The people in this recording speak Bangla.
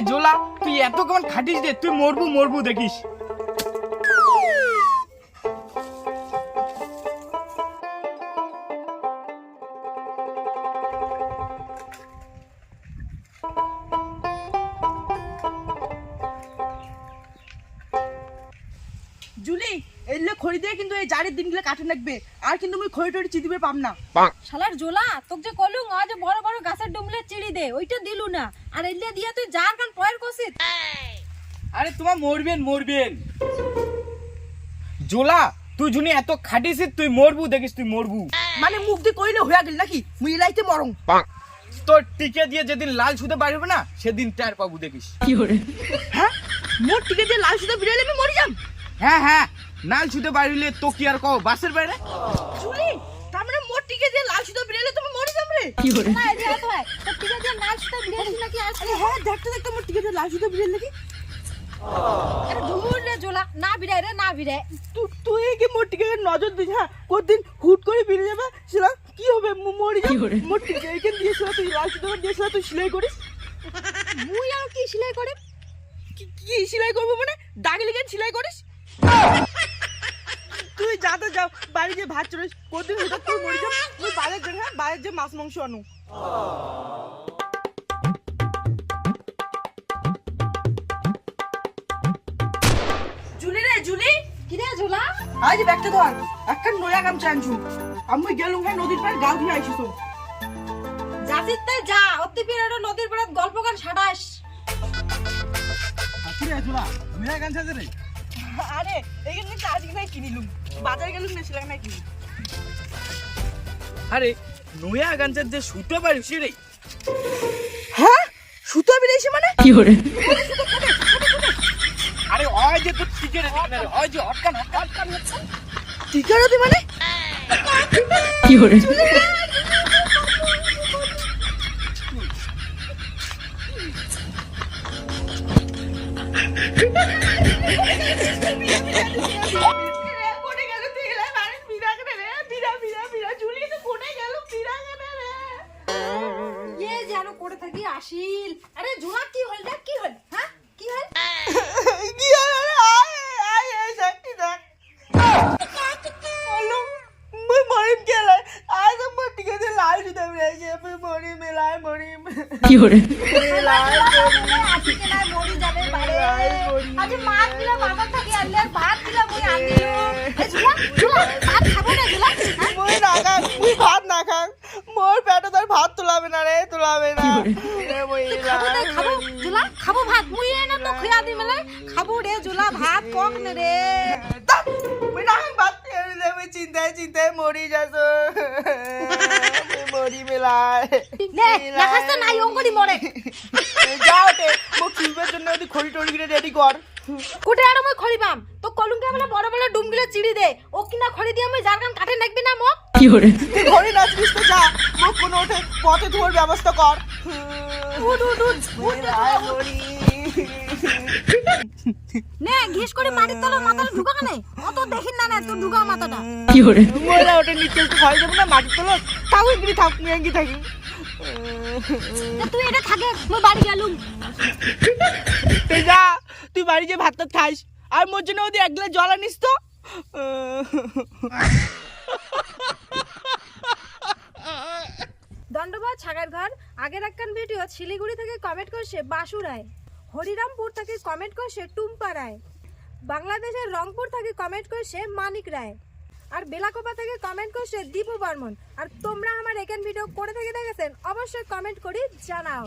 জোলা তুই এত কেমন খাটিস রে? তুই মরবু মরবু দেখিস। এলে খড়ি দিয়ে কিন্তু এই জারির দিনগুলো কাটে লাগবে। আর কিন্তু আমি খড়ি টড়ি চিদিবে পাম না। শালার জোলা তোকে যে কলুং আজ বড় বড় গাছের ডুমলে চিড়ি দে ওইটা দিলু না। আর এলে দিয়া তুই যার কান পয়ের আরে তোমার মরবেন মরবেন। জোলা তুই জুনি এত খাটিস তুই মরবু দেখিস তুই মরবু। মানে মুখ দিয়ে কইলে হয়ে গেল নাকি? মুই লাইতে মরং। তোর টিকে দিয়ে যেদিন লাল ছুতে পারবে না সেদিন টায়ার পাবু দেখিস। কি হ্যাঁ? মোর টিকে দিয়ে লাল সুতা বিড়ালে আমি মরি যাম। হ্যাঁ হ্যাঁ। নাল ছুতে পারিলে তো কি আর কও? বাসের বাইরে? জুলি তার মানে মোর টিকে দিয়ে লাল সুতা বিড়ালে তুমি মরি যাম রে। না এদিকে হাত হয় তো ঠিক আছে নাচ তো বিড়ালি নাকি আর আরে হ্যাঁ দেখতে দেখতে মোর টিকে দিয়ে লাল সুতা বিড়াল নাকি। আরে ধুর রে জোলা না বিড়াই রে না বিড়াই তুই তুই কি মোর টিকে দিয়ে নজর দিস হ্যাঁ? কোনদিন হুট করে বেরিয়ে যাবে? সেটা কি হবে? মু- মরি যাম মোর টিকে এখান দিয়ে সেটা তুই লাল সুতা দিয়েছিলা তুই সেলাই করিস? মুই আর কি সেলাই করে? কি কি সেলাই করব মানে? দাগে লেগে সেলাই করিস? যাতে যাও বাড়ি যে ভাত চড়িস কোনদিন হঠাৎ করে মরে যাও তুই বাইরে যে হ্যাঁ বাইরে যে মাছ মাংস আনু। জুলি রে জুলি? কি রে জোলা আজ ব্যাগটা ধর একটা নয়া গামছা আনছু। আমি গেলুম হ্যাঁ নদীর পাড়ে গাও দিয়ে আইসিস যাচিত তাই যা অতি পিরানো নদীর পাড়াত গল্প গান সাড়াস কি রে জোলা গান ছাড়ছে রে? আরে এইখান থেকে আজকে নাই কিনিলুম। বাজার গেলুম না সেলাম নাই কিনি আরে নয়া গাঞ্চার যে সুতো পারিস রে। হ্যাঁ? সুতো বেরিয়েছে মানে? আরে ওই যে তোর টিকে রে টিকে রে ওই যে অটকান অটকান টিকা রতি মানে? কোনে বেরিয়েছে মই মরি মেলায় মরিম মেলায় আজকে নাই মরি যাবে পারে আজ মাছ দিলা বাবা থাকি আনলে ভাত দিলা মই আনিলো এ জোলা জোলা ভাত খাব না জোলা? না খাং মই ভাত না খাং মোর পেটে তোর ভাত তোলাবে না রে তোলাবে না। রে মই খাব না খাব। জোলা খাব ভাত। মুই এনে তো খুয়া দি মেলে খাব রে জোলা ভাত কক নে রে। মই না ভাত দে মই চিন্তায় চিন্তায় মরি যাস মরি মেলায় নে দেখাস নাই অঙ্গড়ি মরে যাও তে মোক চুলবের জন্য ওই খড়ি টড়ি কিনে রেডি কর কোটে আর মই খড়ি পাম তো কলুঙ্গে বলে বড় বড় ডুমগুলো চিড়ি দে ও কিনা খড়ি দিয়ে মই জারগান কাটে নাকবি না মো তুই ঘরে নাচবিস তো যা মোক কোনো ওঠে পথে ধোয়ার ব্যবস্থা কর উঠ উঠ উঠ মরি নে ঘিস করে মাটির তলে মাথাটা ঢুকা কানে? অত দেখিন না না তুই ঢুকা মাথাটা। ময়লা ওটা নিচে একটু ঘরে যাব না মাটির তলো তাও এগিয়ে থাক এগিয়ে থাকি। তুই এটা থাকে মই বাড়ি গেলুম তুই যা তুই বাড়ি যে ভাতটা খাইস। আর মোর জন্য ওদের এক গ্লাস জল আনিস তো। দণ্ডবাদ ছাগার ঘর আগের একখান ভিডিও শিলিগুড়ি থেকে কমেন্ট করছে বাসু রায় হরিরামপুর থেকে কমেন্ট করছে টুম্পা রায়। বাংলাদেশের রংপুর থেকে কমেন্ট করছে মানিক রায়। আর বেলাকোপা থেকে কমেন্ট করছে দীপু বর্মন। আর তোমরা আমার এখান ভিডিও করে থেকে দেখেছেন, অবশ্যই কমেন্ট করে জানাও।